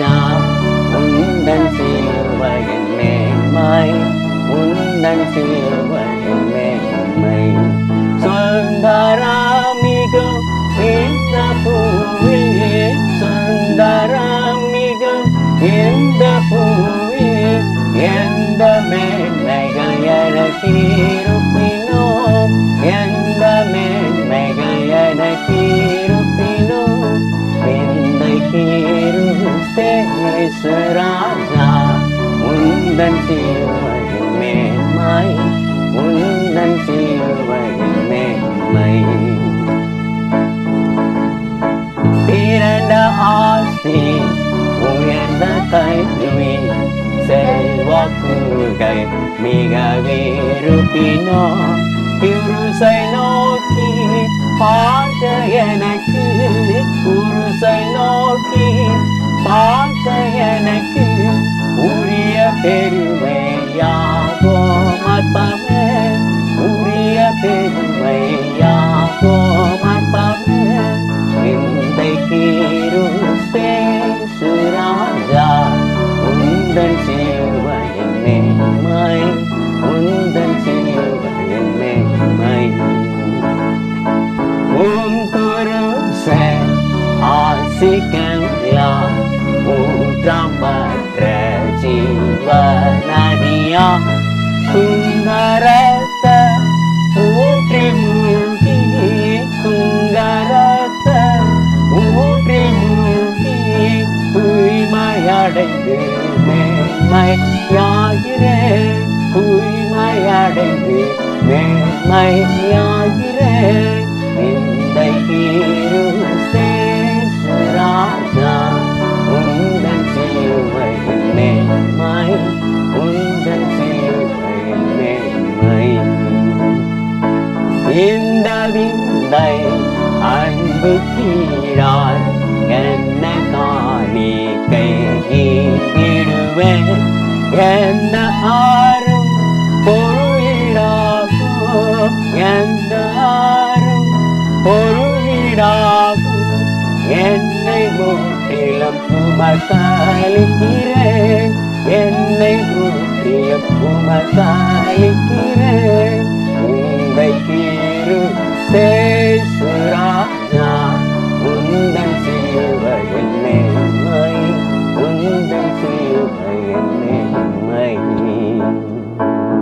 மச்சான் உந்தன் சிலுவையின் மேன்மை உந்தன் சிலுவையின் மேன்மை. சுந்தராமிகம் இந்த பூவில் சுந்தராமிகம் இந்த பூவில் எந்த மேன்மைகள் எனக்கீருப்பினோ எந்த மேன்மைகள் எனக்கீ கீருஸ்தேசு ராஜா உந்தன் சிலுவையின் மேன்மை உந்தன் சிலுவையின் மேன்மை. பிறந்த ஆசி உயர்ந்த கல்வி செல்வாக்குகள் மிக வேறுபினோ இருசை நோக்கி பார்த்த எனக்கு குருசை நோக்கி பார்த்த எனக்கு உரிய பெருமையாகோ மற்பமே உரிய பெருமையாகோ மற்பமே விந்தை கீரும் பேசுராஜா உந்தன் சிலுவையின் மேன்மை. உந்தன் சிலுவையின் மேன்மை. உம் குருசை ஆசிக்க ஜீவநதியா சுந்தரத்த ஊற்றி மூழ்கி சுந்தரத்த ஊற்றி மூழ்கி தூய்மையடைந்து மேன்மையாகிறேன் தூய்மையடைந்து மேன்மையாகிறேன் இந்த விந்தை அன்பு கீழார் என்ன காணிக்கை விடுவேன் என்ன ஆறும் பொருளாகும் எந்த ஆறும் பொருளாகும் என்னை முற்றிலும் சுமசாலிக்கிறேன் என்னை முற்றிலும் சுமசாலிக்கிறேன்